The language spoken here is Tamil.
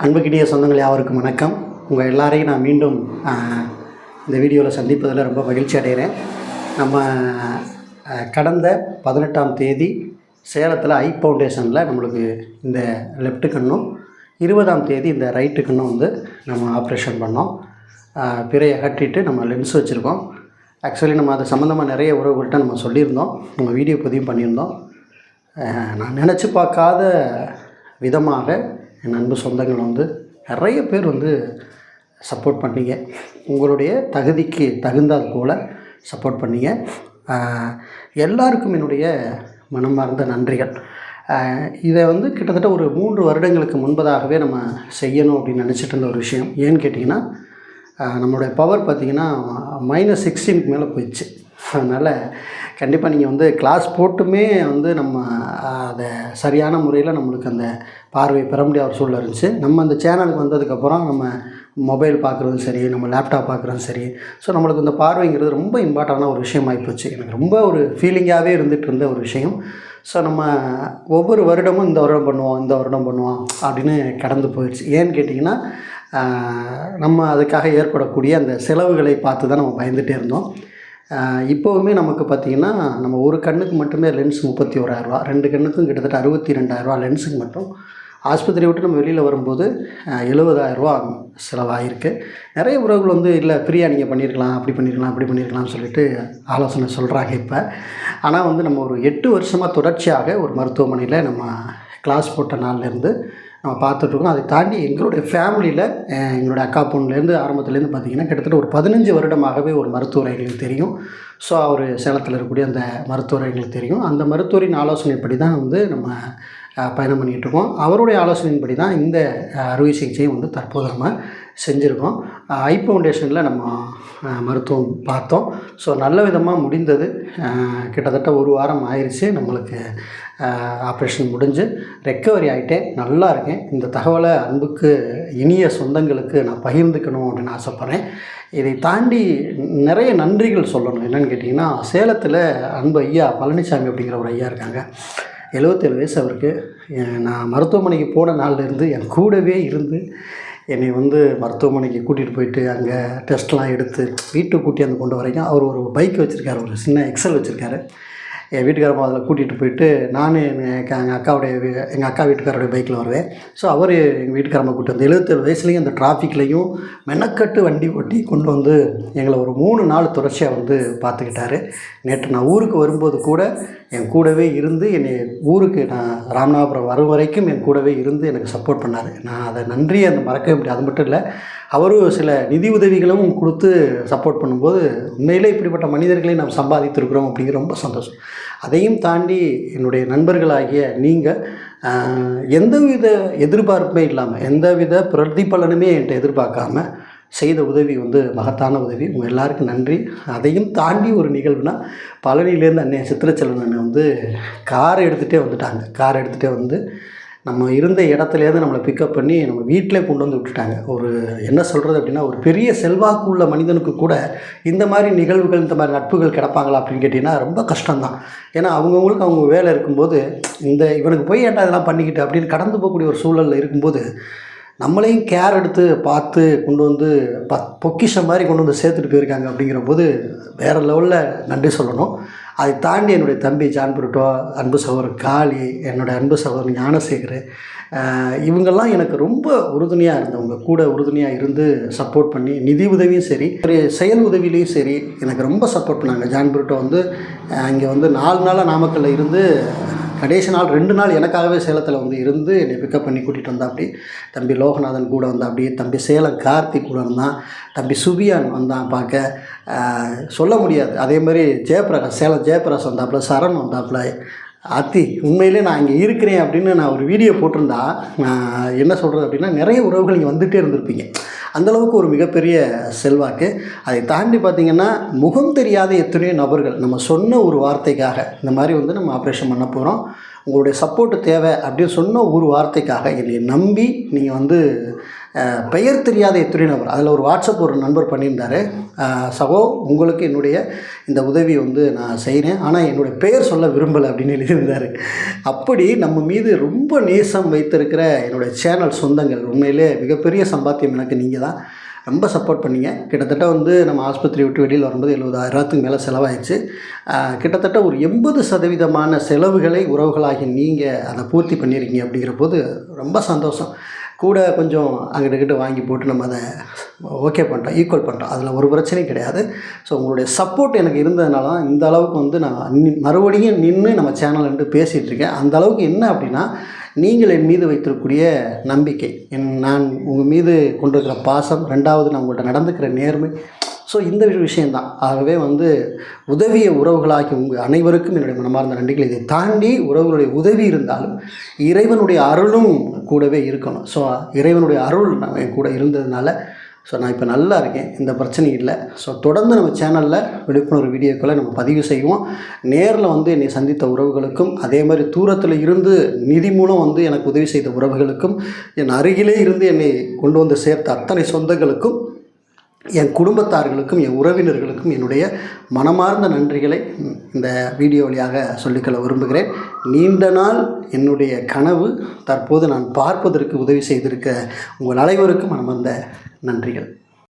அன்புக்கினிய சொந்தங்கள் யாவருக்கும் வணக்கம். உங்கள் எல்லாரையும் நான் மீண்டும் இந்த வீடியோவில் சந்திப்பதில் ரொம்ப மகிழ்ச்சி அடைகிறேன். நம்ம கடந்த பதினெட்டாம் தேதி சேலத்தில் ஐ ஃபவுண்டேஷனில் நம்மளுக்கு இந்த லெஃப்ட்டு கண்ணும் இருபதாம் தேதி இந்த ரைட்டு கண்ணும் வந்து நம்ம ஆப்ரேஷன் பண்ணோம். ஆஹ், பிறையை அகற்றிட்டு நம்ம லென்ஸ் வச்சுருக்கோம். ஆக்சுவலி நம்ம அது சம்மந்தமாக நிறைய உறவுகள்கிட்ட நம்ம சொல்லியிருந்தோம். நம்ம வீடியோ பதிவும் பண்ணியிருந்தோம். நான் நினச்சி பார்க்காத விதமாக என் அன்பு சொந்தங்கள் வந்து நிறைய பேர் வந்து சப்போர்ட் பண்ணீங்க. உங்களுடைய தகுதிக்கு தகுந்தால் போல் சப்போர்ட் பண்ணீங்க. எல்லாருக்கும் என்னுடைய மனமார்ந்த நன்றிகள். இதை வந்து கிட்டத்தட்ட ஒரு மூன்று வருடங்களுக்கு முன்பதாகவே நம்ம செய்யணும் அப்படின்னு நினச்சிட்டு இருந்த ஒரு விஷயம். ஏன்னு கேட்டிங்கன்னா நம்மளுடைய பவர் பார்த்திங்கன்னா மைனஸ் சிக்ஸ்டீனுக்கு மேலே போயிடுச்சு. அதனால் கண்டிப்பாக நீங்கள் வந்து கிளாஸ் போட்டுமே வந்து நம்ம அதை சரியான முறையில் நம்மளுக்கு அந்த பார்வை பெற முடியாத ஒரு சூழ்நிலை இருந்துச்சு. நம்ம அந்த சேனலுக்கு வந்ததுக்கப்புறம் நம்ம மொபைல் பார்க்குறதும் சரி நம்ம லேப்டாப் பார்க்குறதும் சரி ஸோ நம்மளுக்கு இந்த பார்வைங்கிறது ரொம்ப இம்பார்ட்டண்டான ஒரு விஷயம் ஆகிப்போச்சு எனக்கு ரொம்ப ஒரு ஃபீலிங்காகவே இருந்துகிட்டு இருந்த ஒரு விஷயம். ஸோ நம்ம ஒவ்வொரு வருடமும் இந்த வருடம் பண்ணுவோம் இந்த வருடம் பண்ணுவோம் அப்படின்னு கடந்து போயிடுச்சு ஏன்னு கேட்டிங்கன்னா நம்ம அதுக்காக ஏற்படக்கூடிய அந்த செலவுகளை பார்த்து தான் நம்ம பயந்துகிட்டே இருந்தோம். இப்போவுமே நமக்கு பார்த்திங்கன்னா நம்ம ஒரு கண்ணுக்கு மட்டுமே லென்ஸ் முப்பத்தி ஓராயிரரூவா ரெண்டு கண்ணுக்கும் கிட்டத்தட்ட அறுபத்தி ரெண்டாயிரரூவா லென்ஸுக்கு மட்டும். ஆஸ்பத்திரியை விட்டு நம்ம வெளியில் வரும்போது எழுபதாயிரரூவா செலவாகிருக்கு நிறைய உறவுகள் வந்து இல்லை ஃப்ரீயாக நீங்கள் பண்ணியிருக்கலாம் அப்படி பண்ணியிருக்கலாம் அப்படி பண்ணியிருக்கலாம்னு சொல்லிட்டு ஆலோசனை சொல்கிறாங்க இப்போ. ஆனால் வந்து நம்ம ஒரு எட்டு வருஷமாக தொடர்ச்சியாக ஒரு மருத்துவமனையில் நம்ம கிளாஸ் போட்ட நாள்லேருந்து நம்ம பார்த்துட்ருக்கோம். அதை தாண்டி எங்களுடைய ஃபேமிலியில் எங்களுடைய அக்கா பொண்ணுலேருந்து ஆரம்பத்துலேருந்து பார்த்திங்கன்னா கிட்டத்தட்ட ஒரு பதினஞ்சு வருடமாகவே ஒரு மருத்துவர் எங்களுக்கு தெரியும். ஸோ அவர் சேலத்தில் இருக்கக்கூடிய அந்த மருத்துவர் எங்களுக்கு தெரியும். அந்த மருத்துவரின் ஆலோசனைப்படி தான் வந்து நம்ம பயணம் பண்ணிகிட்ருக்கோம் அவருடைய ஆலோசனையின்படி தான் இந்த அறுவை சிகிச்சையை வந்து தற்போது நம்ம செஞ்சுருக்கோம். ஐ ஃபவுண்டேஷனில் நம்ம மருத்துவம் பார்த்தோம். ஸோ நல்ல விதமாக முடிந்தது. கிட்டத்தட்ட ஒரு வாரம் ஆயிடுச்சு நம்மளுக்கு ஆப்ரேஷன் முடிஞ்சு. ரெக்கவரி ஆகிட்டேன் நல்லா இருக்கேன். இந்த தகவலை அன்புக்கு இனிய சொந்தங்களுக்கு நான் பகிர்ந்துக்கணும் அப்படின்னு ஆசைப்பட்றேன். இதை தாண்டி நிறைய நன்றிகள் சொல்லணும். என்னென்னு கேட்டிங்கன்னா சேலத்தில் அன்பு ஐயா பழனிசாமி அப்படிங்கிற ஒரு ஐயா இருக்காங்க. எழுபத்தேழு வயசு அவருக்கு. நான் மருத்துவமனைக்கு போன நாள்லேருந்து என் கூடவே இருந்து என்னை வந்து மருத்துவமனைக்கு கூட்டிகிட்டு போயிட்டு அங்கே டெஸ்ட்லாம் எடுத்து வீட்டுக்கு கூட்டியாந்து கொண்டு வரைக்கும் அவர் ஒரு பைக் வச்சுருக்காரு ஒரு சின்ன எக்ஸல் வச்சுருக்காரு. என் வீட்டுக்காரம் அதில் கூட்டிகிட்டு போயிட்டு நான் எங்கள் அக்காவுடைய எங்கள் அக்கா வீட்டுக்காரோடைய பைக்கில் வருவேன். ஸோ அவர் எங்கள் வீட்டுக்காரம்மா கூட்டு வந்து எழுபத்தேழு வயசுலேயும் அந்த டிராஃபிக்லேயும் மெனக்கட்டு வண்டி ஓட்டி கொண்டு வந்து எங்களை ஒரு மூணு நாள் தொடர்ச்சியாக வந்து பார்த்துக்கிட்டாரு நேற்று நான் ஊருக்கு வரும்போது கூட என் கூடவே இருந்து என்னை ஊருக்கு நான் ராமநாதபுரம் வரும் வரைக்கும் என் கூடவே இருந்து எனக்கு சப்போர்ட் பண்ணார். நான் அதை நன்றி அந்த மறக்கவே முடியாது. அது மட்டும் இல்லை அவரும் சில நிதி உதவிகளும் கொடுத்து சப்போர்ட் பண்ணும்போது உண்மையிலே இப்படிப்பட்ட மனிதர்களை நாம் சம்பாதித்திருக்கிறோம் அப்படிங்கிற ரொம்ப சந்தோஷம். அதையும் தாண்டி என்னுடைய நண்பர்களாகிய நீங்கள் எந்தவித எதிர்பார்ப்புமே இல்லாமல் எந்தவித பிரதிபலனுமே என்கிட்ட எதிர்பார்க்காம செய்த உதவி வந்து மகத்தான உதவி. உங்கள் எல்லாருக்கும் நன்றி. அதையும் தாண்டி ஒரு நிகழ்வுனா பழனியிலேருந்து அன்னைய சித்திரச்செல்வன் வந்து காரை எடுத்துகிட்டே வந்துட்டாங்க. கார் எடுத்துகிட்டே வந்து நம்ம இருந்த இடத்துலேருந்து நம்மளை பிக்கப் பண்ணி நம்ம வீட்டிலே கொண்டு வந்து விட்டுட்டாங்க. ஒரு என்ன சொல்கிறது அப்படின்னா ஒரு பெரிய செல்வாக்கு உள்ள மனிதனுக்கு கூட இந்த மாதிரி நிகழ்வுகள் இந்த மாதிரி நட்புகள் கிடப்பாங்களா அப்படின்னு கேட்டிங்கன்னா ரொம்ப கஷ்டம்தான். ஏன்னா அவங்கவுங்களுக்கு அவங்க வேலை இருக்கும்போது இந்த இவனுக்கு போய் ஏன்டா இதெல்லாம் பண்ணிக்கிட்டு அப்படின்னு கடந்து போகக்கூடிய ஒரு சூழலில் இருக்கும்போது நம்மளையும் கேர் எடுத்து பார்த்து கொண்டு வந்து ப பொக்கிஷம் மாதிரி கொண்டு வந்து சேர்த்துட்டு போயிருக்காங்க அப்படிங்கிற போது வேறு லெவலில் நன்றி சொல்லணும். அதை தாண்டி என்னுடைய தம்பி ஜான் புருட்டோ அன்பு சகோதரர் காளி என்னுடைய அன்பு சகோதரன் ஞானசேகர் இவங்கெல்லாம் எனக்கு ரொம்ப உறுதுணையாக இருந்தவங்க. கூட உறுதுணையாக இருந்து சப்போர்ட் பண்ணி நிதி உதவியும் சரி ஒரு செயல் உதவிலையும் சரி எனக்கு ரொம்ப சப்போர்ட் பண்ணாங்க. ஜான் புருட்டோ வந்து இங்கே வந்து நாலு நாளாக நாமக்கல்ல இருந்து கடைசி நாள் ரெண்டு நாள் எனக்காகவே சேலத்தில் வந்து இருந்து என்னை பிக்கப் பண்ணி கூட்டிகிட்டு வந்தாப்படி தம்பி லோகநாதன் கூட வந்தாப்படி தம்பி சேலம் கார்த்திக் கூட இருந்தான் தம்பி சுபியான் வந்தான் பார்க்க. சொல்ல முடியாது. அதே மாதிரி ஜெயபிரகாஷ் சேலம் ஜெயபிரகாஷ் வந்தாப்புல சரண் வந்தாப்புல அத்தி உண்மையிலே நான் இங்கே இருக்கிறேன் அப்படின்னு நான் ஒரு வீடியோ போட்டிருந்தா நான் என்ன சொல்கிறது அப்படின்னா நிறைய உறவுகள் இங்கே வந்துகிட்டே இருந்திருப்பீங்க. அந்தளவுக்கு ஒரு மிகப்பெரிய செல்வாக்கு. அதை தாண்டி பார்த்திங்கன்னா முகம் தெரியாத எத்தனையோ நபர்கள் நம்ம சொன்ன ஒரு வார்த்தைக்காக இந்த மாதிரி வந்து நம்ம ஆப்ரேஷன் பண்ண போகிறோம் உங்களுடைய சப்போர்ட்டு தேவை அப்படின்னு சொன்ன ஒரு வார்த்தைக்காக என்னை நம்பி நீங்கள் வந்து பெயர் தெரியாத எத்தனை நபர். அதில் ஒரு வாட்ஸ்அப் ஒரு நண்பர் பண்ணியிருந்தாரு. சகோ உங்களுக்கு என்னுடைய இந்த உதவி வந்து நான் செய்கிறேன் ஆனால் என்னுடைய பெயர் சொல்ல விரும்பலை அப்படின்னு எழுதியிருந்தார். அப்படி நம்ம மீது ரொம்ப நேசம் வைத்திருக்கிற என்னுடைய சேனல் சொந்தங்கள் உண்மையிலே மிகப்பெரிய சம்பாத்தியம் எனக்கு நீங்கள் தான் ரொம்ப சப்போர்ட் பண்ணீங்க. கிட்டத்தட்ட வந்து நம்ம ஆஸ்பத்திரி விட்டு வெளியில் வரும்போது எழுபதாயிரத்துக்கு மேலே செலவாயிடுச்சு. கிட்டத்தட்ட ஒரு எண்பது சதவீதமான செலவுகளை உறவுகளாகி நீங்கள் அதை பூர்த்தி பண்ணியிருக்கீங்க அப்படிங்கிற போது ரொம்ப சந்தோஷம். கூட கொஞ்சம் அங்கிட்ட வாங்கி போட்டு நம்ம அதை ஓகே பண்ணிட்டோம் ஈக்குவல் பண்ணிட்டோம். அதில் ஒரு பிரச்சனையும் கிடையாது. ஸோ உங்களுடைய சப்போர்ட் எனக்கு இருந்ததுனால தான் இந்த அளவுக்கு வந்து நான் மறுபடியும் நின்று நம்ம சேனல் பேசிகிட்டு இருக்கேன். அந்த அளவுக்கு என்ன அப்படின்னா நீங்கள் என் மீது வைத்திருக்கக்கூடிய நம்பிக்கை. என் நான் உங்கள் மீது கொண்டிருக்கிற பாசம் ரெண்டாவது நான் உங்கள்கிட்ட நடந்துக்கிற நேர்மை ஸோ இந்த விஷயந்தான் ஆகவே வந்து உதவிய உறவுகளாகி உங்கள் அனைவருக்கும் என்னுடைய மனமார்ந்த நன்றிகள். இதை தாண்டி உறவுகளுடைய உதவி இருந்தாலும் இறைவனுடைய அருளும் கூடவே இருக்கணும். ஸோ இறைவனுடைய அருள் நான் என் கூட இருந்ததுனால ஸோ நான் இப்போ நல்லா இருக்கேன். இந்த பிரச்சனை இல்லை. ஸோ தொடர்ந்து நம்ம சேனலில் விழிப்புணர்வு வீடியோக்களை நம்ம பதிவு செய்வோம். நேரில் வந்து என்னை சந்தித்த உறவுகளுக்கும் அதே மாதிரி தூரத்தில் இருந்து நிதி மூலம் வந்து எனக்கு உதவி செய்த உறவுகளுக்கும் என் அருகிலே இருந்து என்னை கொண்டு வந்து சேர்த்த அத்தனை சொந்தங்களுக்கும் என் குடும்பத்தார்களுக்கும் என் உறவினர்களுக்கும் என்னுடைய மனமார்ந்த நன்றிகளை இந்த வீடியோ வழியாக சொல்லிக்கொள்ள விரும்புகிறேன். நீண்ட நாள் என்னுடைய கனவு தற்போது நான் பார்ப்பதற்கு உதவி செய்திருக்க உங்கள் அனைவருக்கும் மனமார்ந்த நன்றிகள்.